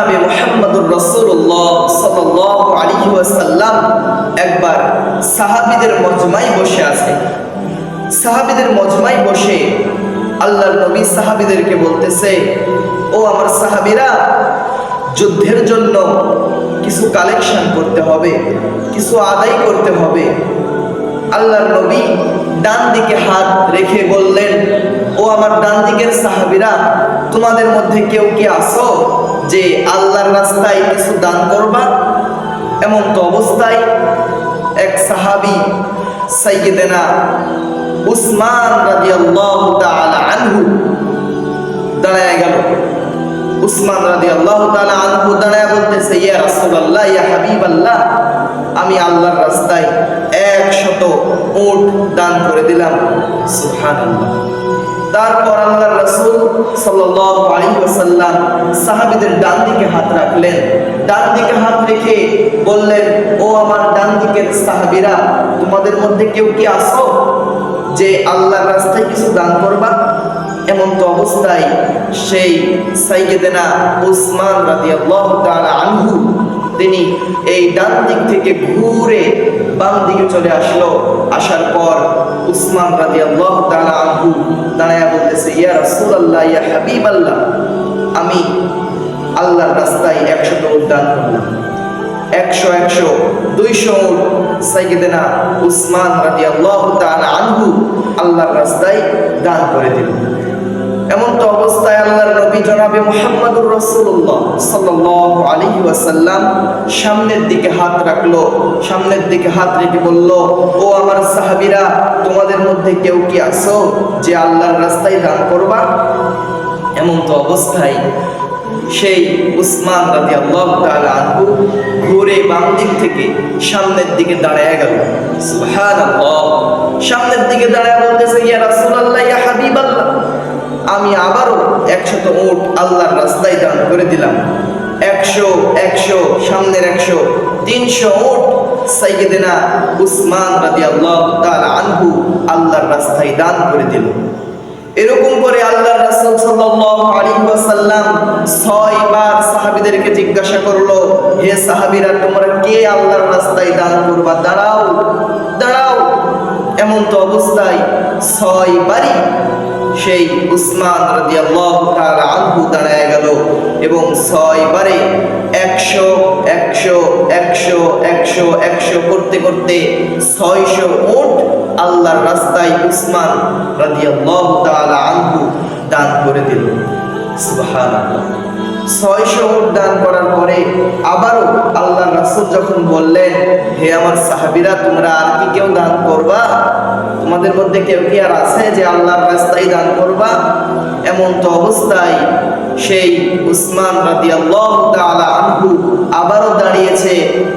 জনাবে মোহাম্মদুর রসুল্লাহ সাল্লাল্লাহু আলাইহি ওয়াসাল্লাম একবার সাহাবীদের মজমায় বসে আছে। সাহাবীদের মজমায় বসে আল্লাহর নবী সাহাবীদেরকে বলতেছে, ও আমার সাহাবীরা, যুদ্ধের জন্য কিছু কালেকশন করতে হবে, কিছু আদায় করতে হবে। আল্লাহর নবী ডান দিকে হাত রেখে বললেন, ও আমার ডান দিকের সাহাবীরা, তোমাদের মধ্যে কেউ কি আসো যে আল্লাহর রাস্তায় কিছু দান করবা এমন তো অবস্থায় এক সাহাবী সাইয়্যিদানা উসমান রাদিয়াল্লাহু তাআলা আনহু দাঁড়ায় গেল। উসমান রাদিয়াল্লাহু তাআলা আনহু দাঁড়ায় বলতেছে, ইয়া রাসূলুল্লাহ, ইয়া হাবিবাল্লাহ, আমি আল্লাহর রাস্তায় একশত উট দান করে দিলাম। সুবহানাল্লাহ। তারপর আল্লাহর রাসূল ওয়াসাল্লাম সাহাবীদের ডান দিকে হাত রাখলেন। ডান দিকে হাত রেখে বললেন, ও আমার ডান দিকের সাহাবীরা, তোমাদের মধ্যে কেউ কি আসো যে আল্লাহর রাস্তায় কিছু দান করবা? এমন তো অবস্থায় সেই সাইয়েদেনা উসমান রাদিয়াল্লাহু তাআলা আনহু, তিনি এই ডান দিক থেকে ঘুরে বাম দিকে চলে আসলো। আসার পর উসমান রাদিয়াল্লাহু তাআলা আনহু দাঁড়ায়া বলতেছে, ইয়া রাসূলুল্লাহ, ইয়া হাবিবাল্লাহ, আমি আল্লাহর রাস্তায় একশত উদ্যান করলাম। একশো একশো, দুইশো উট সাইয়েদেনা উসমান রাদিয়াল্লাহু তাআলা আনহু আল্লাহর রাস্তায় দান করে দিল। জনাবে মুহাম্মদুর রাসূলুল্লাহ সাল্লাল্লাহু আলাইহি ওয়াসাল্লাম, সামনের দিকে হাত রাখল, সামনের দিকে হাত রেখে বলল, ও আমার সাহাবিরা, তোমাদের মধ্যে কেউ কি আছো যে আল্লাহর রাস্তায় দান করবা? এমন তো অবস্থায় সেই উসমান রাজি আল্লাহ আনহু ঘুরে বাম দিক থেকে সামনের দিকে দাঁড়ায় গেল। সামনের দিকে দাঁড়ায় বলতেছে, ইয়া রাসূলুল্লাহ, ইয়া হাবিবাল্লাহ, আমি আবারও একশত উট আল্লাহর রাস্তায় দান করে দিলাম। একশো একশো, সামনের একশো, তিনশো উট সাইয়েদেনা উসমান রাজি আল্লাহ তার আনহু আল্লাহর রাস্তায় দান করে দিল। এরকম করে আল্লাহর রাসূল আলাইহি ওয়াসাল্লাম ছয়বার সাহাবীদেরকে জিজ্ঞাসা করল, হে সাহাবীরা, তোমরা কে আল্লাহর রাস্তায় দান করবা? দাঁড়াও দাঁড়াও। এমন তো অবস্থায় ছয়বারই সেই উসমান আনহু দাঁড়ায় গেল এবং ছয়বারে একশো একশো একশো একশো একশো করতে করতে ছয়শো উট আল্লাহর রাস্তায় উসমান রাদিয়াল্লাহু তাআলা আনহু দান করে দিল। সুবহানাল্লাহ। ছয়শো উট দান করার পরে আবারও আল্লাহ রাসূল যখন বললেন হে আমার সাহাবিরা, তোমরা আর কি কেউ দান করবা? তোমাদের মধ্যে কেউ কি আর আছে যে আল্লাহর রাস্তায় দান করবা? এমন তো অবস্থায় সেই উসমান রাদিয়াল্লাহু তাআলা আনহু আবারও দাঁড়িয়েছে,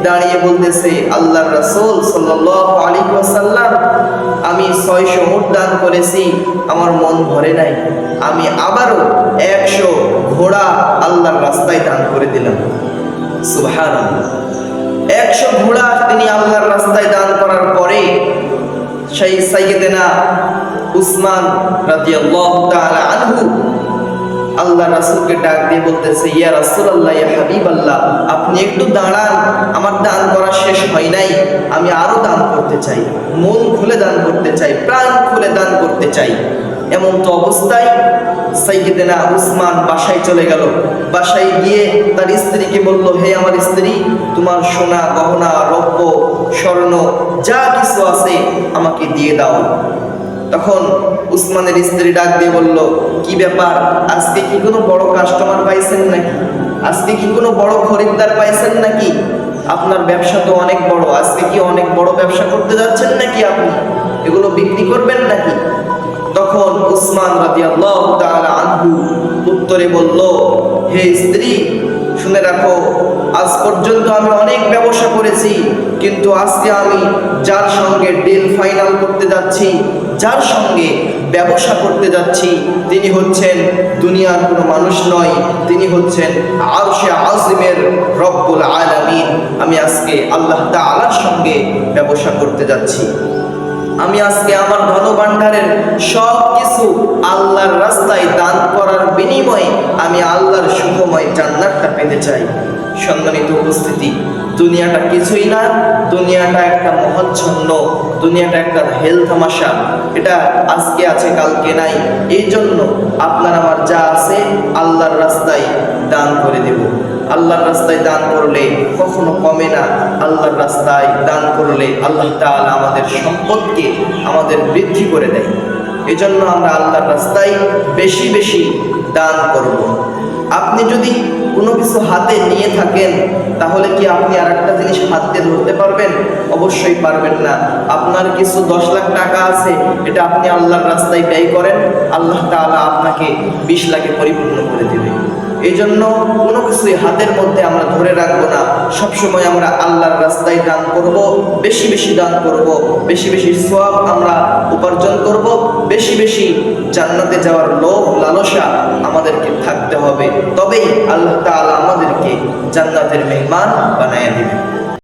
দাঁড়িয়ে বলতেছে, আল্লাহর রাসূল সাল্লাল্লাহু আলাইহি ওয়াসাল্লাম, আমি 600 মুঠ দান করেছি, আমার মন ভরে নাই। আমি আবারও 100 ঘোড়া আল্লাহর রাস্তায় দান করে দিলাম। সুবহানাল্লাহ। 100 ঘোড়া তিনি আল্লাহর রাস্তায় দান করার পরে সেই সাইয়েদেনা উসমান রাদিয়াল্লাহু তাআলা আনহু আল্লাহ রাসূলকে ডাক দিয়ে বলতেছে, ইয়া রাসূলুল্লাহ, ইয়া হাবিবাল্লাহ, আপনি একটু দাঁড়ান, আমার দান করা শেষ হয় নাই, আমি আরও দান করতে চাই, মন খুলে দান করতে চাই, প্রাণ খুলে দান করতে চাই। এমন তো অবস্থায় সাইয়েদেনা উসমান বাসায় চলে গেল। বাসায় গিয়ে তার স্ত্রীকে বলল, হে আমার স্ত্রী, তোমার সোনা, গহনা, রৌপ্য, স্বর্ণ, যা কিছু আছে আমাকে দিয়ে দাও। তখন উসমানের স্ত্রী ডাক দিয়ে বলল, কি ব্যাপার? আজকে কি কোনো বড় কাস্টমার পাইছেন নাকি? আজকে কি কোনো বড় খরিদ্দার পাইছেন নাকি? আপনার ব্যবসা তো অনেক বড়, আজকে কি অনেক বড় ব্যবসা করতে যাচ্ছেন নাকি আপনি? এগুলো বিক্রি করবেন নাকি? তখন উসমান রাদিয়াল্লাহু তাআলা আনহু উত্তরে বলল, হে স্ত্রী, শুনে রাখো, আজ পর্যন্ত আমি অনেক ব্যবসা করেছি, কিন্তু আজকে আমি যার সঙ্গে ডিল ফাইনাল করতে যাচ্ছি, যার সঙ্গে ব্যবসা করতে যাচ্ছি, তিনি হচ্ছেন দুনিয়ার কোনো মানুষ নয়, তিনি হচ্ছেন আরশে আজিমের রব্বুল আলামিন। আমি আজকে আল্লাহ তাআলার সঙ্গে ব্যবসা করতে যাচ্ছি। আমি আজকে আমার ধন ভাণ্ডারের সব কিছু আল্লাহর রাস্তায় দান করার বিনিময়ে আমি আল্লাহর সুখময় জান্নাতটা পেতে চাই। সম্মানিত উপস্থিতি, দুনিয়াটা কিছুই না, দুনিয়াটা একটা মহচ্ছন্ন দুনিয়াটা একটা হেল তামাশা। এটা আজকে আছে, কালকে নাই। এই জন্য আপনার আমার যা আছে আল্লাহর রাস্তায় দান করে দেব। আল্লাহর রাস্তায় দান করলে কখনো কমে না। আল্লাহর রাস্তায় দান করলে আল্লাহ তাআলা আমাদের সম্পদকে আমাদের বৃদ্ধি করে দেয়। এজন্য আমরা আল্লাহর রাস্তায় বেশি বেশি দান করব। আপনি যদি কোনো কিছু হাতে নিয়ে থাকেন, তাহলে কি আপনি আর একটা জিনিস হাতে ধরতে পারবেন? অবশ্যই পারবেন না। আপনার কিছু দশ লাখ টাকা আছে, এটা আপনি আল্লাহর রাস্তায় ব্যয় করেন, আল্লাহ তালা আপনাকে বিশ লাখে পরিপূর্ণ করে দেবে। এই জন্য কোনো কিছুই হাতের মধ্যে আমরা ধরে রাখব না। সবসময় আমরা আল্লাহর রাস্তায় দান করব, বেশি বেশি দান করব, বেশি বেশি সব আমরা উপার্জন করব, বেশি বেশি জান্নাতে যাওয়ার লোভ, লালসা আমাদেরকে থাকতে হবে। তবেই আল্লাহ তালা আমাদেরকে জান্নাতের মেহমান বানাইয়া দিবেন।